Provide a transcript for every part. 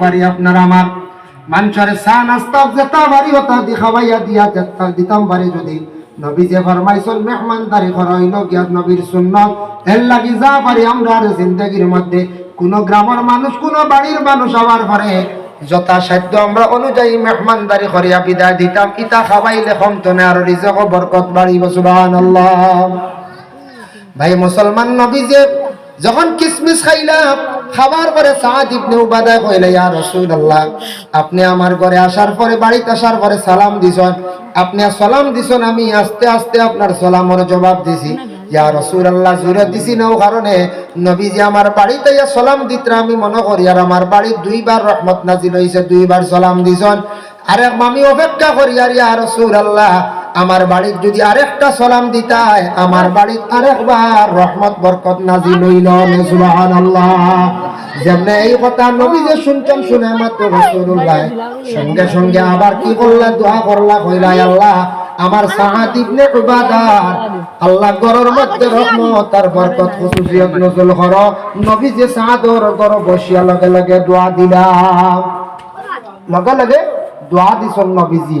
পারি আপনার আমার। মানুষের চা নাস্তা যেতা বাড়ি হতা দি খাওয়াইয়া দিয়া দিতাম পারি যদি। নবী যে ফরমাইছেন, মেহমানদারি করাইল গিয়া নবীর সুন্নত। এর লাগি যা পারি আমরা জিন্দগির মধ্যে। কোন গ্রামের মানুষ, কোন বাড়ির মানুষ আমার পরে। যথাসাধ্য আমরা অনুযায়ী মেহমানদারি করিয়া বিদায় দিতাম। ইতা খাওয়াইলে কমতনে আর রিজক বরকত বাড়িব, সুবহানাল্লাহ। ভাই, মুসলমান নবী যে যখন কিসমিস খাইলাম, খাবার পরে সাদ ইবনে কইলে, ইয়া রাসূলুল্লাহ, আপনি আমার ঘরে আসার পরে, বাড়িতে আসার পরে সালাম দিছেন। আপনি সালাম দিছেন, আমি আস্তে আস্তে আপনার সালামের জবাব দিছি। ইয়া রাসূলুল্লাহ জুরে দিছি না ও কারণে। নবীজি আমার বাড়িতে ইয়া সালাম দিতে আমি মনে করি আর আমার বাড়ি দুইবার রহমত নাজিল হইছে, দুইবার সালাম দিছেন। আরে আমি অপেক্ষা করি, আর ইয়া রাসূলুল্লাহ আমার বাড়ির যদি আরেকটা সালাম দিতাই আমার বাড়ির আরেকবার রহমত, বরকত নাজিল হইল সুবহানাল্লাহ। যেমনে এই কথা নবী যে শুনছেন, শুনে মাত্র রাসূলুল্লাহ সঙ্গে সঙ্গে আবার কি করলা দোয়া করলা, কইলা আল্লাহ, আমার সাহাদ ইবনে উবাদার আল্লাহ গরর মধ্যে রহমত আর বরকত খুশুসিয়ত নজল কর। নবী যে সাহাদর গর বসিয়া লগে লগে দোয়া দিলাম। লগে লগে দোয়া দিছন নবীজি।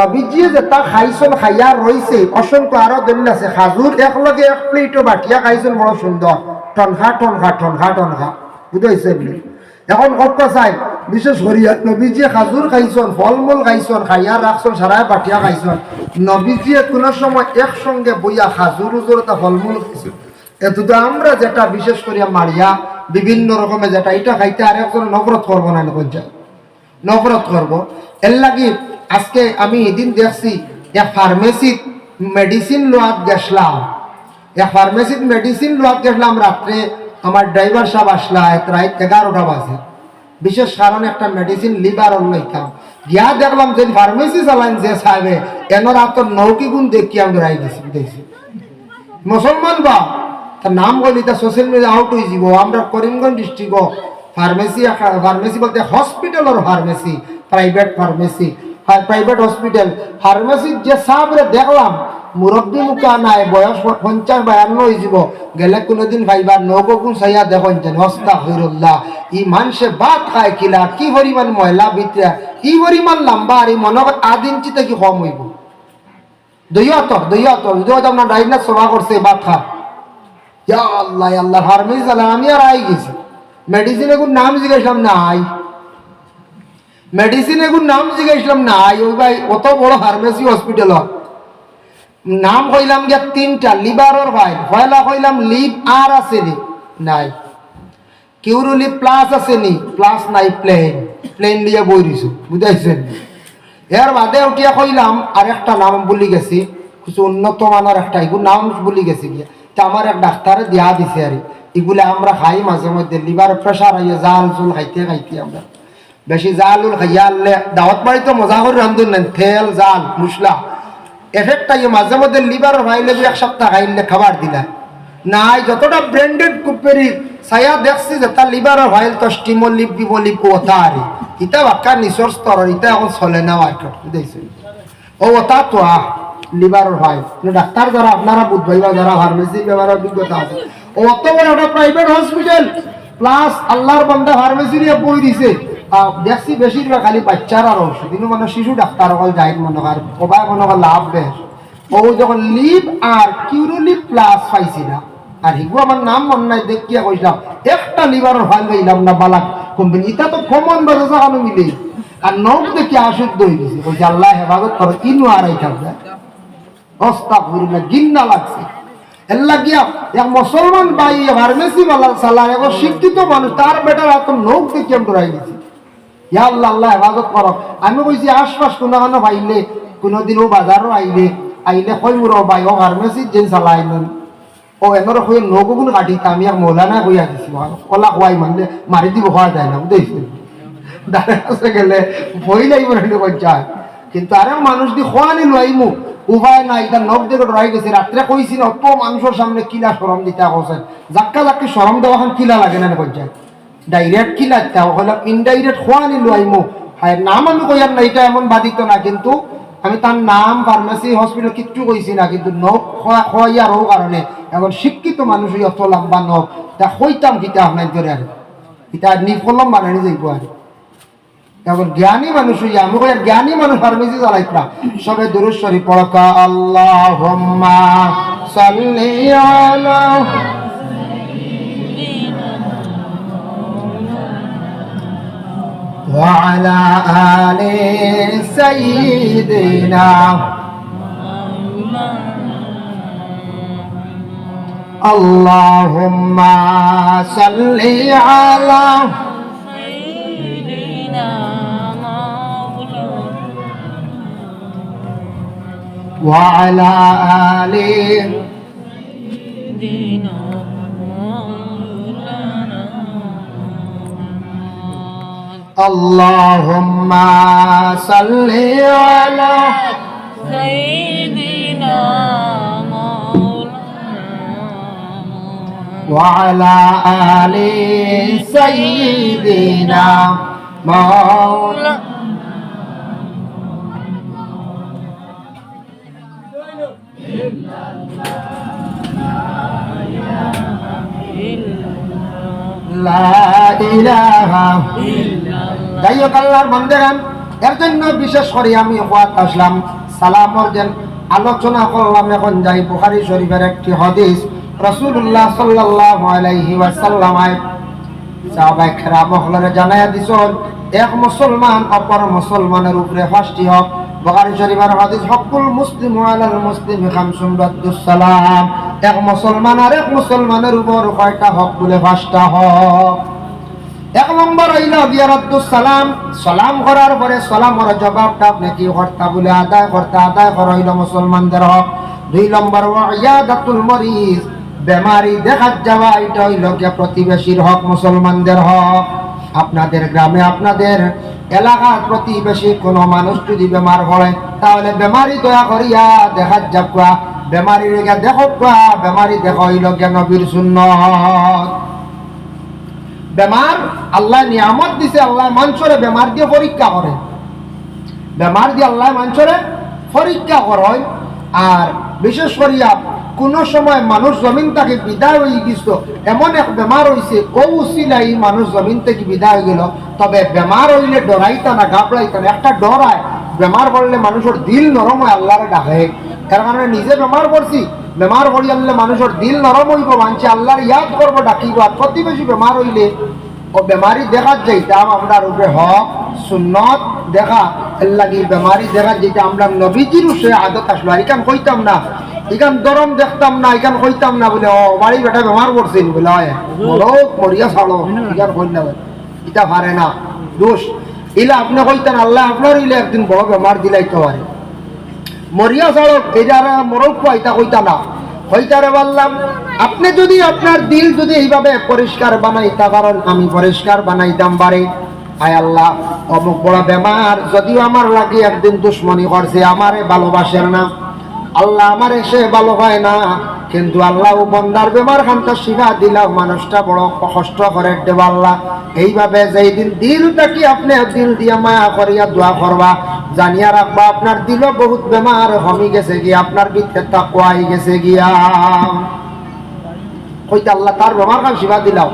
নবীজিয়ে যে তা খাইছেন খাইয়া রইছে অসংখ্য আরও দলিল আছে। খাজুর একলগে এক প্লেটও বাটিয়া খাইছেন বড় সুন্দর টনখা টনখা টনখা টনখা বুঝাইছে এখন কত চাই বিশেষ করিয়া নবীজিয়ে খাজুর খাইছেন ফলমূল খাইছেন খাইয়া রাখছেন সারায় বাটিয়া খাইছেন নবীজিয়ে কোনো সময় একসঙ্গে বইয়া খাজুর উজুর তা ফলমূল খাইছেন এত তো আমরা যেটা বিশেষ করিয়া মারিয়া বিভিন্ন রকমের যেটা, এটা খাইতে আর একজন নবরত করব না পঞ্চায়েত নফরত করব। এর লাগি আজকে আমি এদিন দেখছি এক ফার্মেসিত মেডিসিন লোয়াত গেছলাম এক ফার্মেসিত মেডিসিন লোয়াত গেছলাম রাত্রে আমার ড্রাইভার সাহেব আসলা রাত এগারোটা বাজে। বিশেষ কারণে একটা মেডিসিন লিভার লইতাম গিয়া দেখলাম যে ফার্মেসি চালাইন যে সাহেবে এনার আপনার নৌকি গুণ দেখি আমি রাই দেখছি। মুসলমান বা তার নাম বলি তা সোশ্যাল মিডিয়া আউট হয়ে যাব। আমরা করিমগঞ্জ ডিস্ট্রিক্ট ফার্মেসি ফার্মেসি বলতে হসপিটালের pharmacy private pharmacy private hospital ফার্মেসির যে সাবরে দেখলাম, মুরব্বী মুখা নাই, বয়স পঞ্চাশ বায়ান্ন হয়ে যাব। গেলে কোনোদিন ভাইবার নৌকুন সাইয়া দেখুন যেন হস্তা হইরুল্লাহ ই মানুষে ভাত খায় কিলা, কি পরিমাণ ময়লা ভিতরে, কি পরিমাণ লম্বা আর এই মনে হয় আধ ইঞ্চি থেকে কম হইব। দইয়াতর দইয়াতর যদি আপনার ডাইনার সভা করছে ভাত খা। ইয়া আল্লাহ আল্লাহ ফার্মেসি আমি আর আই গেছি। মেডিসিন এগুন নাম জিজ্ঞাসলাম নাই। মেডিসিন এগুন নাম জিজ্ঞাসলাম, নাই ওই ভাই, অত বড় ফার্মেসি হসপিটাল নাম কইলাম গিয়া তিনটা, লিভারর ভাই। পয়লা কইলাম, লিভ আর আছে নি? নাই। কিউরুলি প্লাস আছে নি? প্লাস নাই, প্লেন। প্লেন দিয়ে বই দিছো, বুঝাইছেন? এর বাদে উঠিয়া কইলাম আর একটা নাম বলি গেছি, কিছু উন্নত মানের একটা এগুলো নাম বলি গেছি গিয়া। তা আমার এক ডাক্তারে দিয়া দিছে আর, এগুলো আমরা খাই মাঝে মধ্যে, লিভার প্রেশার আইয়ে জাল জুল খাইতে খাইতে আমরা। বেশি জাল উল খাইয়া আনলে দাওয়াত বাড়ি তো মজা করে রান্ধুন নেন তেল, জাল, মশলা। এফেক্ট আইয়ে মাঝে মধ্যে লিভার ভাইলে এক সপ্তাহ খাইলে খাবার দিলা। নাই, যতটা ব্র্যান্ডেড কুপেরি ছায়া দেখছি যে তার লিভার ভাইল তো স্টিমলিপ বিমলিপ ওতা আর ইটা বাক্কা নিচর স্তর ইতা এখন চলে না মার্কেট বুঝাইছে ও ওটা তো আহ লিভারের ভাই ডাক্তার যারা আপনারা বুঝবাইবা যারা ফার্মেসি ব্যবহার অভিজ্ঞতা আছে। ও অত বড় একটা প্রাইভেট হসপিটাল প্লাস আল্লাহর বান্দা ফার্মেসি নিয়ে বই দিছে। দেখছি বেশিরভাগ খালি বাচ্চার আর ওষুধ কিন্তু মানে শিশু ডাক্তার অকল যাই মনে কর কবাই মনে কর লাভ বেশ ও যখন লিভ আর কিউরোলিভ প্লাস পাইছি না আর হিগু আমার নাম মনে নাই দেখিয়া কইলাম একটা লিভারের ফাইল পাইলাম না বালাক। কোম্পানি এটা তো কমন বাজে জানো মিলে। আর নখ দেখি অশুদ্ধ হয়ে গেছে। বলছে আল্লাহ হেফাজত করো ইনু আড়াই থাকবে অস্তাগফিরুল্লাহ গিন্না লাগছে। এল্লা গিয়া এক মুসলমান ভাই ফার্মেসি বালা সালা এক শিক্ষিত মানুষ তার বেটার এত নখ দেখি আমি ডরাই গেছি ইয়া আল্লাহ আল্লাহ হেফাজত করো। আমি কইছি, আশপাশ কোনো কোনো পাইলে কোনোদিনও বাজারও আইলে আইলে কই মোর ভাই ও ফার্মেসি যেন চালাই নেন ও এনর হয়ে নগুন কাটি আমি এক মৌলানা কইয়া দিছি কলা খোয়াই মানলে মারি দিব খাওয়া যায় না বুঝেছি দাঁড়া আছে গেলে, ভয় লাগবে না পঞ্চায়েত কিন্তু আরে মানুষ দি খোয়ানি লইমু উপায় নাই এটা নখ দেখে ডরাই গেছে। রাত্রে কইছি না, অত মানুষের সামনে কিলা সরম দিতে হোসেন জাক্কা জাক্কি সরম দেওয়া কিলা লাগে না কইছে? ডাইরেক্ট কিলা দিতে হলো ইনডাইরেক্ট খোয়ানি লইমু হায়, নাম আমি কইয়ার না এটা এমন বাধিত না, কিন্তু আমি তার নাম ফার্মেসি হসপিটাল কিচ্ছু কইছি না, কিন্তু নখ খোয়াইয়ার হোক কারণে এখন শিক্ষিত মানুষ অত লম্বা নখ। তা হইতাম কিতা আপনার ধরে আর এটা নিফলম বানানি যাইব আর এখন জ্ঞানী মানুষ হইয়া আমি কই জ্ঞানী মানুষ ফার্মেসি চালাইত না সবে দুরুদ শরীফ পড়কা আল্লাহুম্মা সাল্লি আলা وعلى آل سيدنا اللهم صل على سيدنا وعلى آل سيدنا اللهم صل على سيدنا مولانا وعلى آل سيدنا مولانا لا إله যাই হোক আল্লাহর বন্দেরান এর জন্য বিশেষ করে আমি হওয়াত আসলাম। সালামর যেন আলোচনা করলাম এখন যাই বুখারি শরীফের একটি হদিস রসুল্লাহ সাল্লাহ আলাইহি জানাইয়া এক মুসলমানের ফাঁসটি এক এক মুসলমানের উপর কয়টা হক বলে পাঁচটা হক? এক নম্বর হইল বিয়ারদ্দুস সালাম সালাম করার পরে সালামর জবাবটা আপনি কি কর্তা বলে আদায় করতে আদায় করা হইল মুসলমানদের হক। দুই নম্বর ইয়াদাতুল মরিজ। বেমারি দেখাত যাওয়া, এটা হইল গিয়া প্রতিবেশীর হক, মুসলমানদের হক। আপনাদের গ্রামে আপনাদের এলাকার প্রতিবেশী কোনো মানুষ যদি বেমার হয় তাহলে বেমারি দয়া করিয়া দেখাত যাবা বেমারি রেখে দেখো বেমারি দেখা হইল গিয়া নবীর সুন্নত। বেমার, আল্লাহ নিয়ামত দিছে, আল্লাহ মানুষরে বেমার দিয়ে পরীক্ষা করে। বেমার দিয়ে আল্লাহ মানুষরে পরীক্ষা করে আর বিশেষ করিয়া কোনো সময় মানুষ জমিন থেকে বিদায় হয়ে গেছিল এমন এক বেমার হয়েছে উচিলাই মানুষ জমিন থেকে বিদায় হয়ে গেল। তবে বেমার হইলে ডরাইতা না, ঘাবড়াইতা না, একটা ডরায়। বেমার পড়লে মানুষের দিল নরম হয়, আল্লাহরে ডাকে। এর কারণে নিজে বেমার পড়ছি। বেমার পড়ি আনলে মানুষের দিল নরম হইব, মানছে আল্লাহর ইয়াদ করব, ডাকিব। আর প্রতিবেশী বেমার হইলে ও বেমারি দেখার যাইতাম আমরা উপরে হক, সুন্নত দেখা। লাগি বেমারি দেখার যেটা আমরা নবীজির সে আদত আসলো। আর এখান কইতাম না, এখান দরম দেখতাম না, এখান কইতাম না বলে, ও, বাড়ি বেটা বেমার করছেন বলে হয় মরিয়া ছাড়ো, এখান কই না এটা পারে না, দোষ। ইলা আপনি কইতেন, আল্লাহ আপনার ইলে একদিন বড় বেমার দিলাইতে পারে। মরিয়া সড়ক এটারা মরক পাইতা কইতা না। হইতারে বললাম, আপনি যদি আপনার দিল যদি এইভাবে পরিষ্কার বানাইতা কারণ আমি পরিষ্কার বানাইতাম পারে আয় আল্লাহ, অমুক বড় বেমার, যদিও আমার লাগে একদিন দুশ্মনী করছে, আমারে ভালোবাসের না। আল্লাহ আমার এসে ভালো হয় না, কিন্তু আল্লাহ ও বন্দার বেমার খানটা শিখা দিলাম, মানুষটা বড় কষ্ট করে দেব আল্লাহ। এইভাবে যেই দিন দিলটা কি আপনি দিল দিয়া মায়া করিয়া দোয়া করবা জানিয়া রাখবা, আপনার দিল বহুত বেমার হমি গেছে গিয়া, আপনার ভিতরে তাকুয়াই গেছে গিয়া। হইতে আল্লাহ, তার বেমার খান শিখা দিলাম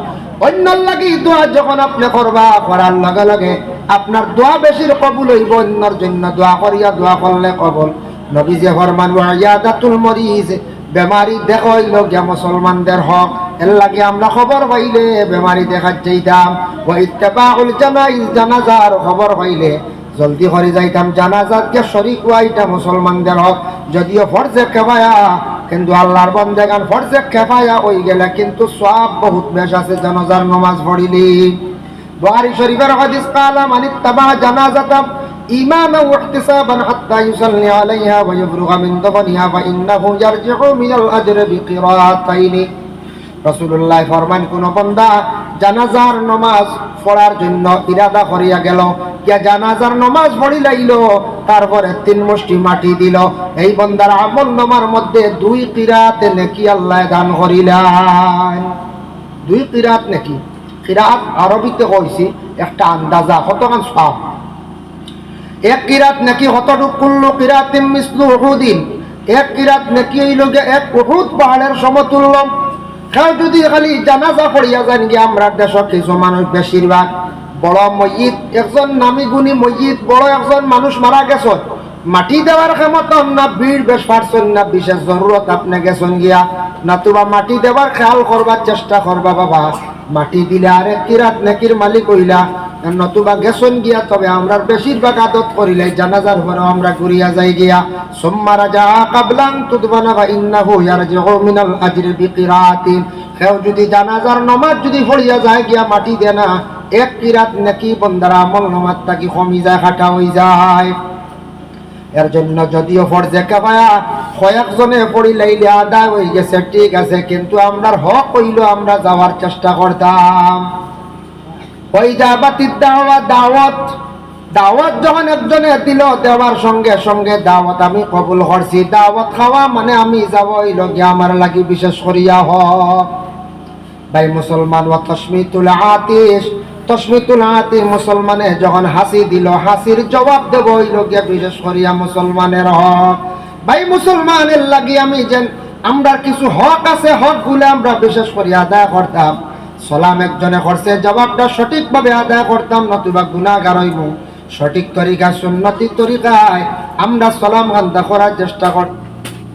অন্য লাগি দোয়া যখন আপনি করবা, করার লগে লগে আপনার দোয়া বেশির কবুল হইব, অন্যর জন্য দোয়া করিয়া দোয়া করলে কবল। নবী যে ফরমান ইয়াদাতুল মরিজ, বেমারি দেখো হইল গিয়া মুসলমানদের হক। এর লাগে আমরা খবর পাইলে, বেমারি দেখার চাইতাম। ও ইত্তেবাউল জানাইজ, জানাজার খবর পাইলে জলদি করে যাইতাম জানাজাত কে শরিক হওয়াইটা মুসলমানদের হক যদিও ফরজে কেবায়া কিন্তু আল্লাহর বন্দেগান ফরজে খেপায়া ওই গেলে কিন্তু সব বহুত বেশ আছে জানাজার নমাজ পড়িলি বুখারী শরীফের হাদিস কালা মানিত তাবা জানাজাতাম إيمانا واحتسابا حتى يصلي عليها ويفرغ من دفنها فإنه يرجع من الأجر بقراءتين রসুল্লাহ ফরমান কোন বন্দা জানাজার নমাজ পড়ার জন্য ইরাদা করিয়া গেল। কিয়া জানাজার নমাজ পড়ি লাইল তারপরে তিন মুষ্টি মাটি দিল। এই বন্দার আমল নমার মধ্যে দুই কিরাত নেকি আল্লাহ দান করিলেন। দুই কিরাত নাকি? কিরাত আরবিতে কইছি, একটা আন্দাজা, কতখান সব? এক কিরাত নাকি হতটুক কুল্লু কিরাতিম মিসলু উহুদিন। এক কিরাত নাকি এই লোকে এক উহুদ পাহাড়ের সমতুল্য। কেউ যদি খালি জানাজা পড়িয়া যান গিয়ে, আমরা দেশ কিছু মানুষ বেশিরভাগ বড় মসজিদ, একজন নামি গুণী মসজিদ, বড় একজন মানুষ মারা গেছে। মাটি দেওয়ার ক্ষমতা না, ভিড় বেশ পারছেন না, বিশেষ জরুরত আপনি গেছেন গিয়া। না তোবা মাটি দেওয়ার খেয়াল করবার চেষ্টা করবা বাবা। মাটি দিলে আরেক কিরাত নাকির মালিক হইলা। নতুবা গেছন গিয়া, তবে আমরা বেশিরভাগ আদত করিলে জানাজার পরে আমরা ঘুরিয়া যাই গিয়া সোম্মারা যা কাবলাং তুদবানা বা ইন্নাহু ইয়ারজিউ মিনাল আজরি বিকিরাতিন কেউ যদি জানাজার নমাজ যদি পড়িয়া যায় গিয়া মাটি দে না, এক কিরাত নাকি বন্দারা আমল নমাজ তাকি কমি যায় খাটা হয়ে যায়। এর জন্য যদিও ফরজে কাফায়া, কয়েকজনে পড়িলাইলে আদায় হয়ে গেছে, ঠিক আছে, কিন্তু আমরার হক হইল আমরা যাওয়ার চেষ্টা করতাম। ওই জাবাতির দাওয়াত। দাওয়াত যখন একজনে দিল, দেওয়ার সঙ্গে সঙ্গে দাওয়াত আমি কবুল করছি। দাওয়াত খাওয়া মানে আমি যাব এই লগে আমার লাগি বিশেষ করিয়া হ। ভাই মুসলমান ও তসমিতুল আতিশ। তসমিতুল আতিশ মুসলমানে যখন হাসি দিল, হাসির জবাব দেব ওই লগে বিশেষ করিয়া মুসলমানের হক ভাই মুসলমানের লাগি আমি যেন আমরা কিছু হক আছে হকগুলো আমরা বিশেষ করি আদায় করতাম। সালাম একজনে করছে, জবাবটা সঠিকভাবে আদায় করতাম, নতুবা গুণাগার হইব সঠিক তরিকা, সুন্নতি তরিকায় আমরা সালাম গান্ধা করার চেষ্টা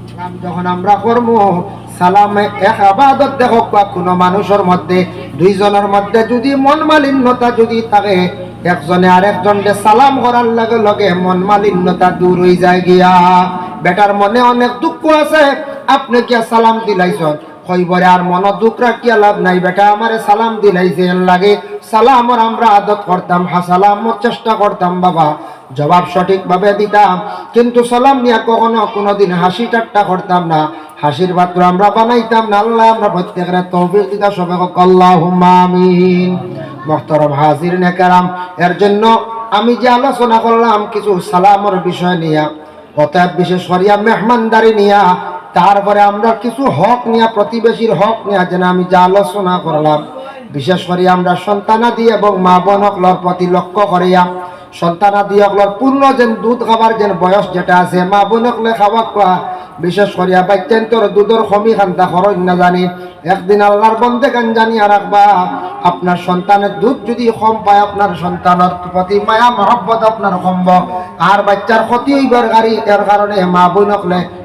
সালাম যখন আমরা করব সালামে এক আবাদত দেখো, কোনো মানুষের মধ্যে, দুইজনের মধ্যে যদি মন মালিন্যতা যদি থাকে, একজনে আরেকজনকে সালাম করার লগে লগে মন মালিন্যতা দূর হয়ে যায় গিয়া। বেটার মনে অনেক দুঃখ আছে, আপনি কি সালাম দিলাইছেন? কইবরে আর মন দুঃখ রাখিয়া লাভ নাই, বেটা। আমারে সালাম দিলাইছে এর লাগে। সালামর আমরা আদত করতাম, হাসালামর চেষ্টা করতাম, বাবা। জবাব সঠিকভাবে দিতাম। কিন্তু সালাম নিয়ে কখনো কোনোদিন হাসি ঠাট্টা করতাম না। হাসির পাত্র আমরা বানাইতাম না। আল্লাহ আমরা প্রত্যেকের তৌফিক দিতা সবে আল্লাহুম্মা আমিন। মোহতরম হাজির নেকারাম এর জন্য আমি যে আলোচনা করলাম, কিছু সালামর বিষয় নিয়া, অতএব বিশেষ করিয়া মেহমানদারি নিয়া তারপরে আমরা কিছু হক নিয়া প্রতিবেশীর হক নিয়া যেন আমি যা আলোচনা করলাম, বিশেষ করে আমরা সন্তানাদি এবং মা বোন হকলর প্রতি লক্ষ্য করিয়া সন্তানাদি হকলর পূর্ণ যেন দুধ খাবার যেন বয়স যেটা আছে, মা বোন হকলে খাওয়া খোয়া, বিশেষ করিয়া বাচ্চান্তর দুধের খমি খান্তা খরচ না জানি, একদিন আল্লাহর বন্ধে গান জানিয়া রাখবা। আপনার সন্তানের দুধ যদি কম পায়, আপনার সন্তানের প্রতি মায়া, মহব্বত আপনার কমব, আর বাচ্চার ক্ষতি হইবার গাড়ি, এর কারণে মা বোন হকলে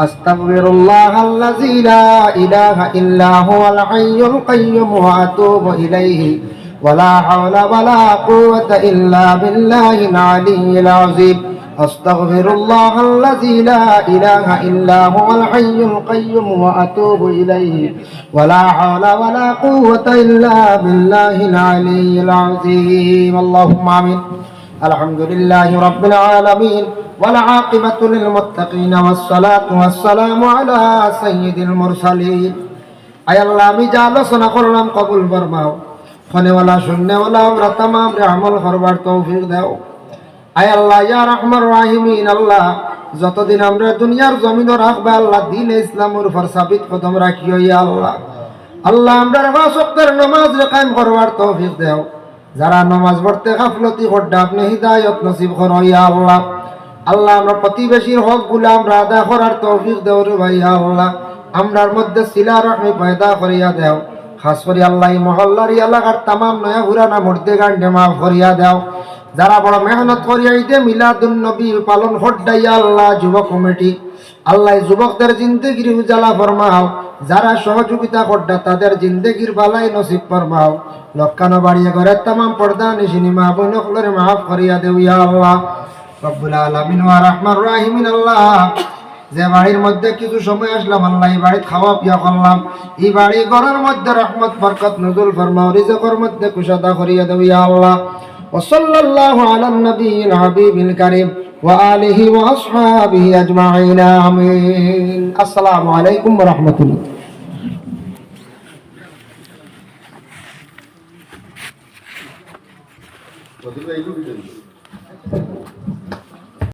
أستغفر الله الذي لا إله إلا هو الحي القيوم وأتوب إليه. ولا حول ولا قوة إلا بالله العلي العظيم. أستغفر الله الذي لا إله إلا هو الحي القيوم وأتوب إليه. ولا حول ولا قوة إلا بالله العلي العظيم. اللهم آمين. الحمد لله رب العالمين. والعاقبة للمتقين والصلاة والسلام على سيد المرسلين আয় আল্লাহ আমি যা আলোচনা করলাম কবুল ফরমাও ফনেওয়ালা শূন্যওয়ালা আমরা তামাম রে আমল করবার তৌফিক দাও আয় আল্লাহ ইয়া রহমান রাহিমিন আল্লাহ যতদিন আমরা দুনিয়ার জমিনও রাখবে আল্লাহ দিন ইসলামের উপর সাবিত কদম রাখিও ইয়া আল্লাহ আল্লাহ আমরা রেখা সপ্তাহের নামাজ রে কায়েম করবার তৌফিক দাও যারা নামাজ পড়তে গাফলতি করতে আপনি হৃদায়ত নসিব করো ইয়া আল্লাহ আল্লাহ, আমরা প্রতিবেশীর হকগুলো আমরা আদায় করার তৌফিক দেও রে ভাই আল্লাহ। আমরার মধ্যে সিলা রহমি পয়দা করিয়া দেও। খাস করি আল্লাহ মহল্লার এলাকার তামাম নয়া হুরানা মূর্তি গান্ডে মাফ করিয়া দেও। যারা বড় মেহনত করিয়া ঈদে মিলাদুন নবী পালন হড্ডাইয়া আল্লাহ, যুবক কমিটি। আল্লাহ যুবকদের জিন্দগির উজালা ফরমাও। যারা সহযোগিতা করডা তাদের জিন্দগির বালাই নসিব ফরমাও। লক্ষানো বাড়িয়ে ঘরের তামাম পর্দা, নিশিনি মা বোন মাফ করিয়া দেউ ইয়া আল্লাহ। রব্বুল আলামিন ওয়া রহমান রাহিমিন আল্লাহ যে বাড়ির মধ্যে কিছু সময় আসলাম আল্লাহ এই বাড়ি খাওয়া পিয়া করলাম এই বাড়ি ঘরের মধ্যে রহমত বরকত নজুল ফরমাও রিজকের মধ্যে কুশাদা করিয়া দেব ইয়া আল্লাহ وصلى الله على النبي الحبيب الكريم وآله وأصحابه أجمعين آمين السلام عليكم ورحمة الله প্রতিভা এইটুকু